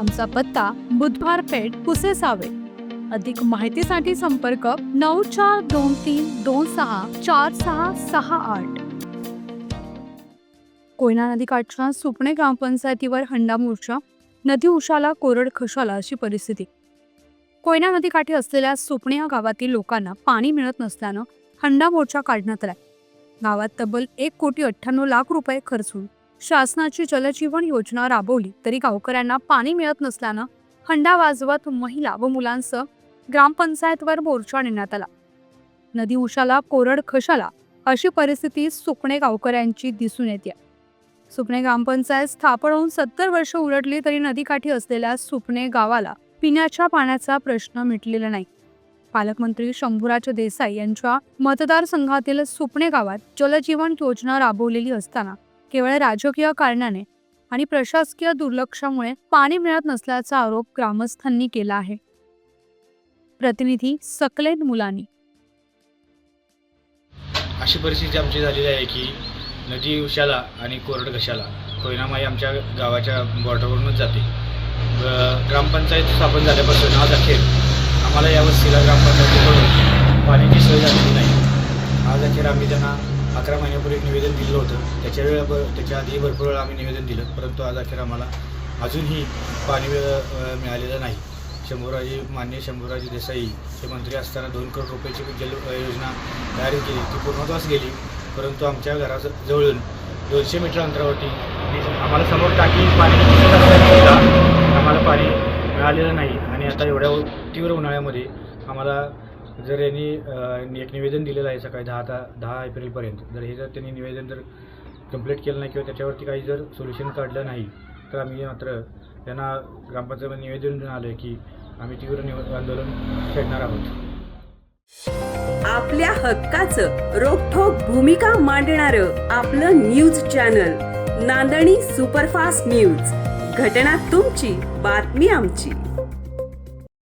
आमचा पत्ता बुधवार पेठ कुसेसावे. अधिक माहितीसाठी संपर्क नऊ चार दोन तीन दोन सहा चार सहा सहा आठ. कोयना नदीकाठच्या सुपणे ग्रामपंचायतीवर हंडा मोर्चा नदी उशाला कोरड खशाला अशी परिस्थिती. कोयना नदीकाठी असलेल्या सुपणे या गावातील लोकांना पाणी मिळत नसल्यानं हंडा मोर्चा काढण्यात आला गावात तब्बल एक कोटी अठ्ठ्याण्णव लाख रुपये खर्चून शासनाची जलजीवन योजना राबवली तरी गावकऱ्यांना पाणी मिळत नसल्यानं हंडा वाजवत महिला व मुलांसह ग्रामपंचायतवर मोर्चा नेण्यात आला. नदी उशाला कोरड खशाला अशी परिस्थिती सुकणे गावकऱ्यांची दिसून येते. सुपणे ग्रामपंचायत स्थापन होऊन सत्तर वर्ष उलटली तरी नदीकाठी असलेल्या सुपणे गावाला पिण्याच्या पाण्याचा प्रश्न मिटलेला नाही. पालकमंत्री शंभूराज देसाई यांच्या मतदारसंघातील सुपणे गावात जलजीवन योजना राबवलेली असताना केवळ राजकीय कारणाने आणि प्रशासकीय दुर्लक्षामुळे पाणी मिळत नसल्याचा आरोप ग्रामस्थांनी केला आहे. प्रतिनिधी सकलेन मुलानी. अशी परिस्थिती आमची झालेली आहे की नदी उशाला आणि कोरड घशाला कोयनामाई आमच्या गावाच्या बॉर्डरवरूनच जाते. ग्रामपंचायत स्थापन झाल्यापासून आज अखेर आम्हाला या ग्रामपंचायतीकडून पाण्याची सोय झालेली नाही. आज अखेर आम्ही त्यांना अकरा महिन्यापूर्वी एक निवेदन दिलं होतं. त्याच्या वेळा ब- त्याच्या आधी भरपूर वेळा आम्ही निवेदन दिलं. परंतु आज अखेर आम्हाला अजूनही पाणी मिळालेलं नाही. शंभूराजी मान्य शंभूराजी देसाई हे मंत्री असताना दोन करोड रुपयाची जल योजना तयार केली. ती पूर्णत्वास गेली. परंतु आमच्या घराजवळून दोनशे मीटर अंतरावरती आम्हाला समोर टाकी पाणी आम्हाला पाणी मिळालेलं नाही. आणि आता एवढ्या तीव्र उन्हाळ्यामध्ये आम्हाला जर यांनी एक निवेदन दिलेलं आहे सकाळी दहा ता दहा एप्रिलपर्यंत जर हे जर त्यांनी निवेदन जर कंप्लीट केलं नाही किंवा त्याच्यावरती काही जर सोल्युशन काढलं नाही तर आम्ही मात्र त्यांना ग्रामपंचायत निवेदन आलं आहे की आम्ही तीव्र निव आंदोलन छेडणार आहोत. आपल्या हक्काचं रोखोक भूमिका मांडणारं आपलं न्यूज चॅनल नांदणी सुपरफास्ट न्यूज. घटना तुमची बातमी आमची.